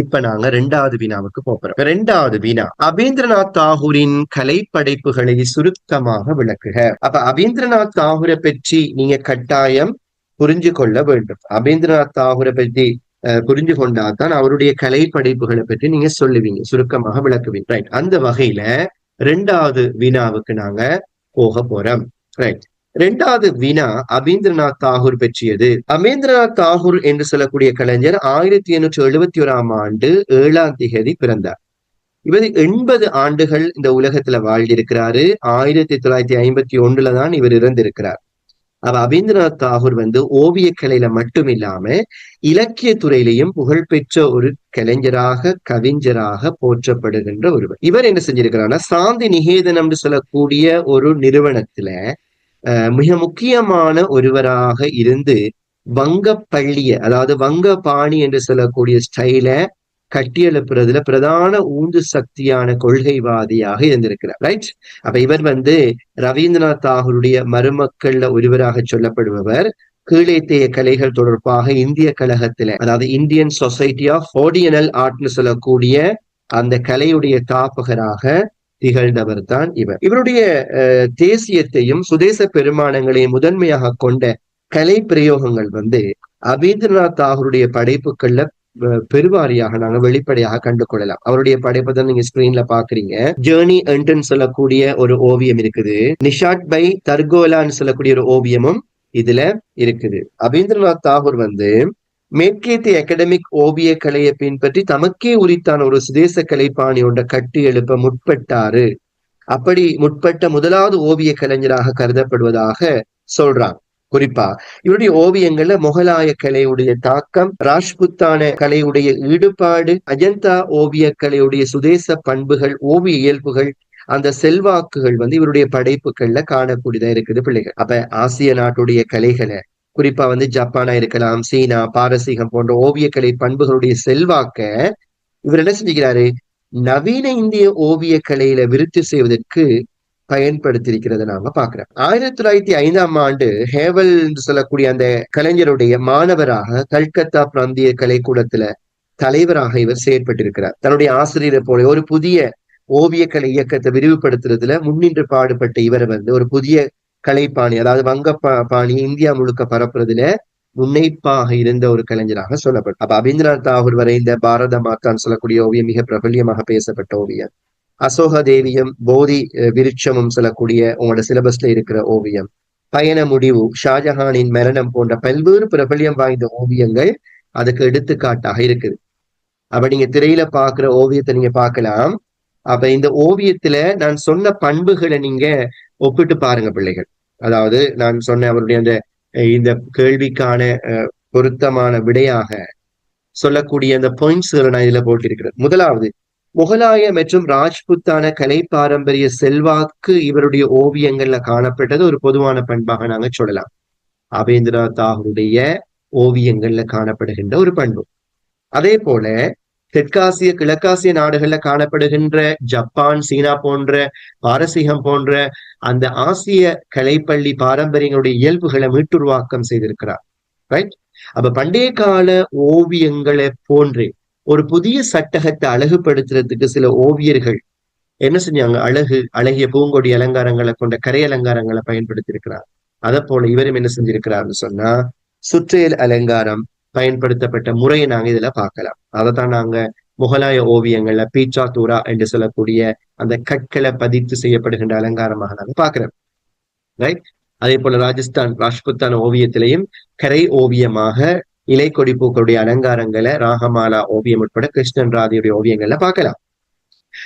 இப்ப நாங்க ரெண்டாவது வினாவுக்கு போறோம் ரெண்டாவது வினா அபீந்திரநாத் தாகூரின் கலை படைப்புகளை சுருக்கமாக விளக்குக. அப்ப அபீந்திரநாத் தாகூரை பற்றி நீங்க கட்டாயம் புரிஞ்சு கொள்ள வேண்டும். அபீந்திரநாத் தாகூரை பற்றி புரிஞ்சு கொண்டாதான் அவருடைய கலை படைப்புகளை பற்றி நீங்க சொல்லுவீங்க. சுருக்கமாக விளக்குவீங்க. ரைட் அந்த வகையில ரெண்டாவது வினாவுக்கு நாங்க போக போறோம் ரைட் ரெண்டாவது வினா அபீந்திரநாத் தாகூர் பற்றியது. அபீந்திரநாத் தாகூர் என்று சொல்லக்கூடிய கலைஞர் ஆயிரத்தி எண்ணூற்றி எழுபத்தி ஓராம் ஆண்டு ஏழாம் திகதி பிறந்தார். இவர் எண்பது ஆண்டுகள் இந்த உலகத்துல வாழ்ந்திருக்கிறாரு. ஆயிரத்தி தொள்ளாயிரத்தி ஐம்பத்தி ஒண்ணுல தான் இவர் இறந்திருக்கிறார். அவ அபீந்திரநாத் தாகூர் வந்து ஓவிய கலையில மட்டும் இல்லாம இலக்கிய துறையிலையும் புகழ்பெற்ற ஒரு கலைஞராக கவிஞராக போற்றப்படுகின்ற ஒருவர். இவர் என்ன செஞ்சிருக்கிறார்னா சாந்தி நிகேதனம் சொல்லக்கூடிய ஒரு நிறுவனத்துல மிக முக்கியமான ஒருவராக இருந்து வங்க பள்ளிய அதாவது வங்க பாணி என்று சொல்லக்கூடிய ஸ்டைல கட்டியெழுப்புறதுல பிரதான ஊந்து சக்தியான கொள்கைவாதியாக இருந்திருக்கிறார். ரைட் அப்ப இவர் வந்து ரவீந்திரநாத் தாகூருடைய மருமக்கள்ல ஒருவராக சொல்லப்படுபவர். கீழேத்தைய கலைகள் தொடர்பாக இந்திய கழகத்துல அதாவது இந்தியன் சொசைட்டி ஆஃப் ஓடியனல் ஆர்ட்னு சொல்லக்கூடிய அந்த கலையுடைய தாப்பகராக திகழ்ந்தவர் தான் இவர். இவருடைய தேசியத்தையும் சுதேச பெருமானங்களையும் முதன்மையாக கொண்ட கலை பிரயோகங்கள் வந்து அபீந்திரநாத் தாகூருடைய படைப்புகள்ல பெருவாரியாக நாங்க வெளிப்படையாக கண்டு கொள்ளலாம். அவருடைய படைப்பை தான் நீங்க ஸ்கிரீன்ல பாக்குறீங்க. ஜேர்னி என்டன் சொல்லக்கூடிய ஒரு ஓவியம் இருக்குது. நிஷாட் பை தர்கோலான்னு சொல்லக்கூடிய ஒரு ஓவியமும் இதுல இருக்குது. அபீந்திரநாத் தாகூர் வந்து மேற்கேத்திய அகடமிக் ஓவிய கலையை பின்பற்றி தமக்கே உரித்தான ஒரு சுதேச கலைப்பாணி ஒன்றை கட்டி எழுப்ப முற்பட்டாரு. அப்படி முற்பட்ட முதலாவது ஓவிய கலைஞராக கருதப்படுவதாக சொல்றாங்க. குறிப்பா இவருடைய ஓவியங்கள்ல முகலாய கலையுடைய தாக்கம் ராஜ்புத்தான கலையுடைய ஈடுபாடு அஜந்தா ஓவிய கலையுடைய சுதேச பண்புகள் ஓவிய இயல்புகள் அந்த செல்வாக்குகள் வந்து இவருடைய படைப்புகள்ல காணக்கூடியதா இருக்குது பிள்ளைகள். அப்ப ஆசிய நாட்டுடைய கலைகளை குறிப்பா வந்து ஜப்பானா இருக்கலாம் சீனா பாரசீகம் போன்ற ஓவியக்கலை பண்புகளுடைய செல்வாக்க இவர் என்ன செஞ்சுக்கிறாரு? நவீன இந்திய ஓவிய கலையில விருத்தி செய்வதற்கு பயன்படுத்தியிருக்கிறத நாம பாக்குறோம் ஆயிரத்தி தொள்ளாயிரத்தி ஐந்தாம் ஆண்டு ஹேவல் என்று சொல்லக்கூடிய அந்த கலைஞருடைய மாணவராக கல்கத்தா பிராந்திய கலைக்கூடத்துல தலைவராக இவர் செயற்பட்டிருக்கிறார். தன்னுடைய ஆசிரியரை போல ஒரு புதிய ஓவியக்கலை இயக்கத்தை விரிவுபடுத்துறதுல முன்னின்று பாடுபட்ட இவரை வந்து ஒரு புதிய கலைப்பாணி அதாவது வங்க பாணி இந்தியா முழுக்க பரப்புறதுல முன்னைப்பாக இருந்த ஒரு கலைஞராக சொல்லப்படும் அப்ப அபீந்திரநாத் தாகூர் வரைந்த பாரத மாத்தான் சொல்லக்கூடிய ஓவியம் மிக பிரபல்யமாக பேசப்பட்ட ஓவியம். அசோக தேவியம் போதி விருட்சமும் சொல்லக்கூடிய உங்களோட சிலபஸ்ல இருக்கிற ஓவியம். பயண முடிவு ஷாஜஹானின் மரணம் போன்ற பல்வேறு பிரபல்யம் வாய்ந்த ஓவியங்கள் அதுக்கு எடுத்துக்காட்டாக இருக்குது. அப்ப நீங்க திரையில பாக்குற ஓவியத்தை நீங்க பார்க்கலாம். அப்ப இந்த ஓவியத்துல நான் சொன்ன பண்புகளை நீங்க ஒப்பிட்டு பாருங்க பிள்ளைகள். அதாவது நான் சொன்ன அவருடைய அந்த இந்த கேள்விக்கான பொருத்தமான விடையாக சொல்லக்கூடிய அந்த பாயிண்ட்ஸ்களை நான் இதுல போட்டிருக்கிறேன். முதலாவது முகலாய மற்றும் ராஜ்புத்தான கலை பாரம்பரிய செல்வாக்கு இவருடைய ஓவியங்கள்ல காணப்பட்டது ஒரு பொதுவான பண்பாக நாங்க சொல்லலாம். அபேந்திரநாத் தாகூருடைய ஓவியங்கள்ல காணப்படுகின்ற ஒரு பண்பு. அதே போல தெற்காசிய கிழக்காசிய நாடுகள்ல காணப்படுகின்ற ஜப்பான் சீனா போன்ற பாரசீகம் போன்ற அந்த ஆசிய கலைப்பள்ளி பாரம்பரியங்களுடைய இயல்புகளை மீட்டுருவாக்கம் செய்திருக்கிறார். ரைட் அப்ப பண்டைய கால ஓவியங்களை போன்றே ஒரு புதிய சட்டகத்தை அழகுபடுத்துறதுக்கு சில ஓவியர்கள் என்ன செஞ்சாங்க? அழகு அழகிய பூங்கொடி அலங்காரங்களை கொண்ட கரை அலங்காரங்களை பயன்படுத்தி இருக்கிறார் அதை போல இவரும் என்ன செஞ்சிருக்கிறார்னு சொன்னா சுற்றையல் அலங்காரம் பயன்படுத்தப்பட்ட முறையை நாங்க இதுல பார்க்கலாம். அதைத்தான் நாங்க முகலாய ஓவியங்கள்ல பீச்சா தூரா என்று சொல்லக்கூடிய அந்த கற்களை பதித்து செய்யப்படுகின்ற அலங்காரமாக நாங்க பாக்குறோம் ரைட் அதே போல ராஜஸ்தான் ராஜ்புத்தான ஓவியத்திலையும் கரை ஓவியமாக இலை கொடி பூக்களுடைய அலங்காரங்களை ராகமாலா ஓவியம் உட்பட கிருஷ்ணன் ராதியுடைய ஓவியங்கள்ல பார்க்கலாம்.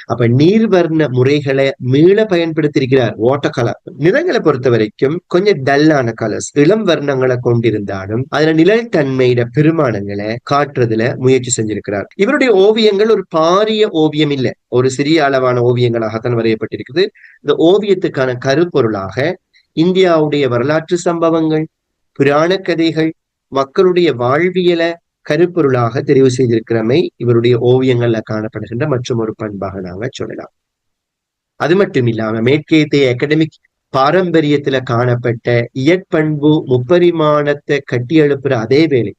அப்ப நீர்வர்ண முறைகளை மீள பயன்படுத்தியிருக்கிறார் வாட்டர் கலர் நிறங்களை பொறுத்த வரைக்கும் கொஞ்சம் டல்லான கலர்ஸ் இளம் வர்ணங்களை கொண்டிருந்தாலும் அதுல நிழல் தன்மையிட பெருமானங்களை காட்டுறதுல முயற்சி செஞ்சிருக்கிறார். இவருடைய ஓவியங்கள் ஒரு பாரிய ஓவியம் இல்லை. ஒரு சிறிய அளவான ஓவியங்களாகத்தான் வரையப்பட்டிருக்குது. இந்த ஓவியத்துக்கான கருப்பொருளாக இந்தியாவுடைய வரலாற்று சம்பவங்கள் புராண கதைகள் மக்களுடைய வாழ்வியலை கருப்பொருளாக தெரிவு செய்திருக்கிறமை இவருடைய ஓவியங்கள்ல காணப்படுகின்ற மற்றும் ஒரு பண்பாக நாங்க சொல்லலாம். அது மட்டும் இல்லாம மேற்கேத்திய அகடமிக் பாரம்பரியத்துல காணப்பட்ட இயற்பண்பு முப்பரிமாணத்தை கட்டி எழுப்புற அதே வேலை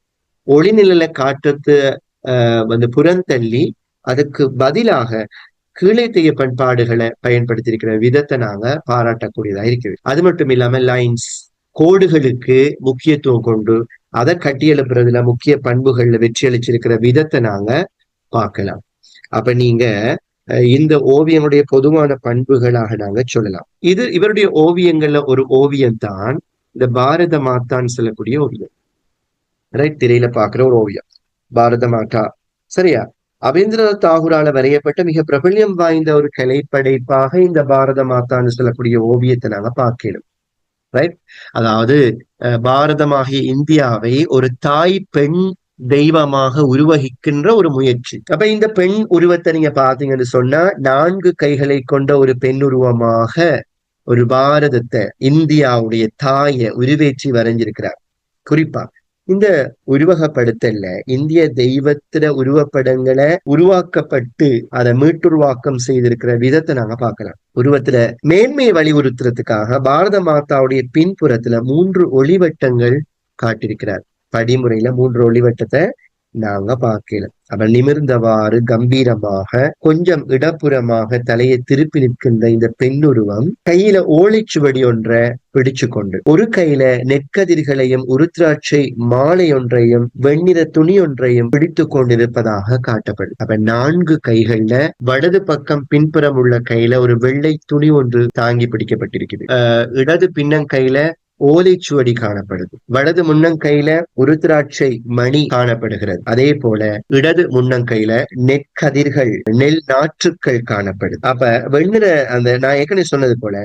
ஒளிநிழலை காற்றத்து வந்து புறந்தள்ளி அதுக்கு பதிலாக கீழைத்தைய பண்பாடுகளை பயன்படுத்தி விதத்தை நாங்க பாராட்டக்கூடியதா இருக்கிறது. அது மட்டும் இல்லாம லைன்ஸ் கோடுகளுக்கு முக்கியத்துவம் கொண்டு அதை கட்டியெழுப்புறதுல முக்கிய பண்புகள்ல வெற்றி அளிச்சிருக்கிற விதத்தை நாங்க பார்க்கலாம். அப்ப நீங்க இந்த ஓவியனுடைய பொதுவான பண்புகளாக நாங்க சொல்லலாம். இது இவருடைய ஓவியங்கள்ல ஒரு ஓவியம் தான் இந்த பாரத மாத்தான்னு சொல்லக்கூடிய ஓவியம். ரைட் திரையில பாக்குற ஒரு ஓவியம். பாரத மாதா. சரியா? அபேந்திரநாத் தாகூரால வரையப்பட்ட மிக பிரபல்யம் வாய்ந்த ஒரு கலைப்படைப்பாக இந்த பாரத மாதான்னு சொல்லக்கூடிய ஓவியத்தை நாங்க பார்க்கணும். ரைட் அதாவது பாரதமாகிய இந்தியாவை ஒரு தாய் பெண் தெய்வமாக உருவகிக்கின்ற ஒரு முயற்சி. அப்ப இந்த பெண் உருவத்தை நீங்க பாத்தீங்கன்னு சொன்னா நான்கு கைகளை கொண்ட ஒரு பெண் உருவமாக ஒரு பாரதத்தை இந்தியாவுடைய தாயை உருவேற்றி வரைஞ்சிருக்கிறார். குறிப்பா இந்த உருவகப்படுத்தல்ல இந்திய தெய்வத்துல உருவப்படங்களை உருவாக்கப்பட்டு அதை மீட்டுருவாக்கம் செய்திருக்கிற விதத்தை நாங்க பார்க்கலாம். உருவத்துல மேன்மையை வலியுறுத்துறதுக்காக பாரத மாதாவுடைய பின்புறத்துல மூன்று ஒளிவட்டங்கள் காட்டியிருக்கிறார். படிமுறையில மூன்று ஒளிவட்டத்தை நாங்க பார்க்கல அவள் நிமிர்ந்தவாறு கம்பீரமாக கொஞ்சம் இடப்புறமாக தலையை திருப்பி நிற்கின்ற இந்த பெண்ணுருவம் கையில ஓலைச்சுவடி ஒன்றை பிடிச்சு கொண்டு ஒரு கையில நெற்கதிர்களையும் உருத்ராட்சை மாலை ஒன்றையும் வெண்ணிற துணி ஒன்றையும் பிடித்து கொண்டிருப்பதாக காட்டப்படும். அப்ப நான்கு கைகள்ல வலது பக்கம் பின்புறம் உள்ள கையில ஒரு வெள்ளை துணி ஒன்று தாங்கி பிடிக்கப்பட்டிருக்குது இடது பின்னங்கையில ஓலைச்சுவடி காணப்படுது. வலது முன்னங்கையில உருத்திராட்சை மணி காணப்படுகிறது. அதே போல இடது முன்னங்கையில நெற்கதிர்கள் நெல் நாற்றுக்கள் காணப்படுது. அப்ப வெண்ணிற அந்த நான் ஏற்கனவே சொன்னது போல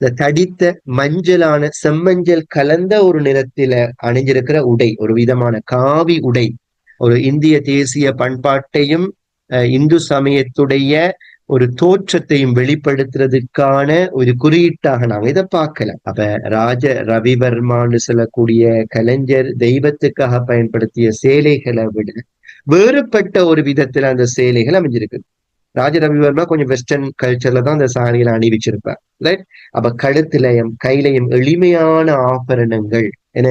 இந்த தடித்த மஞ்சளான செம்மஞ்சள் கலந்த ஒரு நிறத்தில அணிஞ்சிருக்கிற உடை ஒரு விதமான காவி உடை. ஒரு இந்திய தேசிய பண்பாட்டையும் இந்து சமயத்துடைய ஒரு தோற்றத்தையும் வெளிப்படுத்துறதுக்கான ஒரு குறியீட்டாக நாங்க இதை பார்க்கல. அப்ப ராஜ ரவிவர்மான்னு சொல்லக்கூடிய கலைஞர் தெய்வத்துக்காக பயன்படுத்திய சேலைகளை விட வேறுபட்ட ஒரு விதத்துல அந்த சேலைகள் அமைஞ்சிருக்கு. ராஜ ரவிவர்மா கொஞ்சம் வெஸ்டர்ன் கல்ச்சர்ல தான் அந்த சாரியில அணிவிச்சிருப்பார் ரைட் அப்ப கழுத்திலையும் கையிலையும் எளிமையான ஆபரணங்கள் என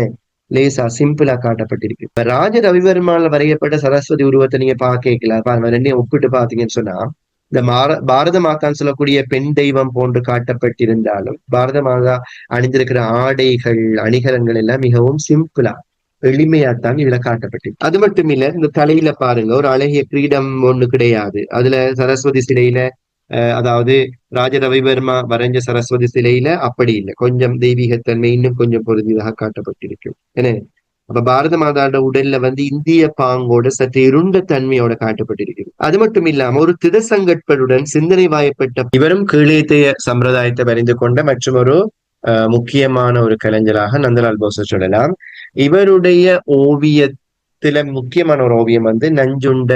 லேசா சிம்பிளா காட்டப்பட்டிருக்கு. இப்ப ராஜ ரவிவர்மால வரையப்பட்ட சரஸ்வதி உருவத்தை நீங்க பாக்கல பாருங்க ரெண்டையும் ஒப்பிட்டு பாத்தீங்கன்னு சொன்னா இந்த மார பாரத மாதான்னு சொல்லக்கூடிய பெண் தெய்வம் போன்று காட்டப்பட்டிருந்தாலும் பாரத மாதா அணிந்திருக்கிற ஆடைகள் அணிகலங்கள் எல்லாம் மிகவும் சிம்பிளா எளிமையாத்தான் இதுல காட்டப்பட்டிருக்கு. அது மட்டும் இல்ல இந்த தலையில பாருங்க ஒரு அழகிய கிரீடம் ஒண்ணு கிடையாது. அதுல சரஸ்வதி சிலையில அதாவது ராஜ ரவிவர்மா வரைஞ்ச சரஸ்வதி சிலையில அப்படி இல்லை. கொஞ்சம் தெய்வீகத்தன்மை இன்னும் கொஞ்சம் பொருந்தியதாக காட்டப்பட்டிருக்கும் என்ன? அப்ப பாரத மாதாவோட உடல்ல வந்து இந்திய பாங்கோட சற்று இருண்ட தன்மையோட காட்டப்பட்டிருக்கிறது. அது மட்டும் இல்லாம ஒரு திதசங்கட்பருடன் சிந்தனை வாயப்பட்ட இவரும் கீழேத்தைய சம்பிரதாயத்தை வரைந்து கொண்ட மற்றும் ஒரு முக்கியமான ஒரு கலைஞராக நந்தலால் போச சொல்லலாம். இவருடைய ஓவியத்துல முக்கியமான ஒரு ஓவியம் வந்து நஞ்சுண்ட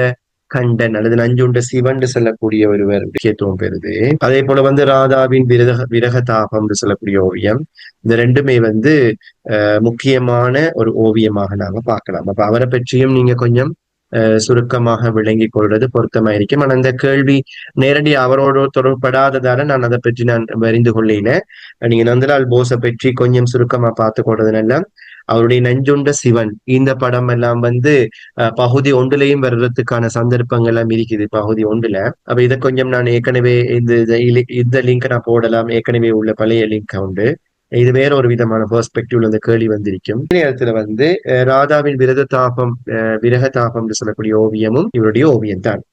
கண்டன் அல்லது நஞ்சுண்ட சிவன் சொல்லக்கூடிய ஒருவர் முக்கியத்துவம் பெறுது. அதே போல வந்து ராதாவின் விரக விரக தாபம் சொல்லக்கூடிய ஓவியம். இந்த ரெண்டுமே வந்து முக்கியமான ஒரு ஓவியமாக நாம பார்க்கலாம். அப்ப அவரை பற்றியும் நீங்க கொஞ்சம் சுருக்கமாக விளங்கி கொள்வது பொருத்தமாயிருக்கும் ஆனா அந்த கேள்வி நேரடி அவரோடு தொடர்படாததால நான் அதை பற்றி நான் அறிந்து கொள்ளேன். நீங்க நந்தலால் போஸை பற்றி கொஞ்சம் சுருக்கமா பார்த்து கொள்றதுனால அவருடைய நெஞ்சுண்ட சிவன். இந்த படம் எல்லாம் வந்து பகுதி ஒன்றுலையும் வர்றதுக்கான சந்தர்ப்பங்கள் எல்லாம் இருக்குது பகுதி ஒன்றுல. அப்ப இதை கொஞ்சம் நான் ஏற்கனவே இந்த இந்த லிங்க் நான் போடலாம். ஏற்கனவே உள்ள பழைய லிங்க் உண்டு. இது வேற ஒரு விதமான பெர்ஸ்பெக்டிவ்ல அந்த கேள்வி வந்திருக்கும். நேரத்துல வந்து ராதாவின் விரத தாபம் விரக தாபம் சொல்லக்கூடிய ஓவியமும் இவருடைய ஓவியம் தான்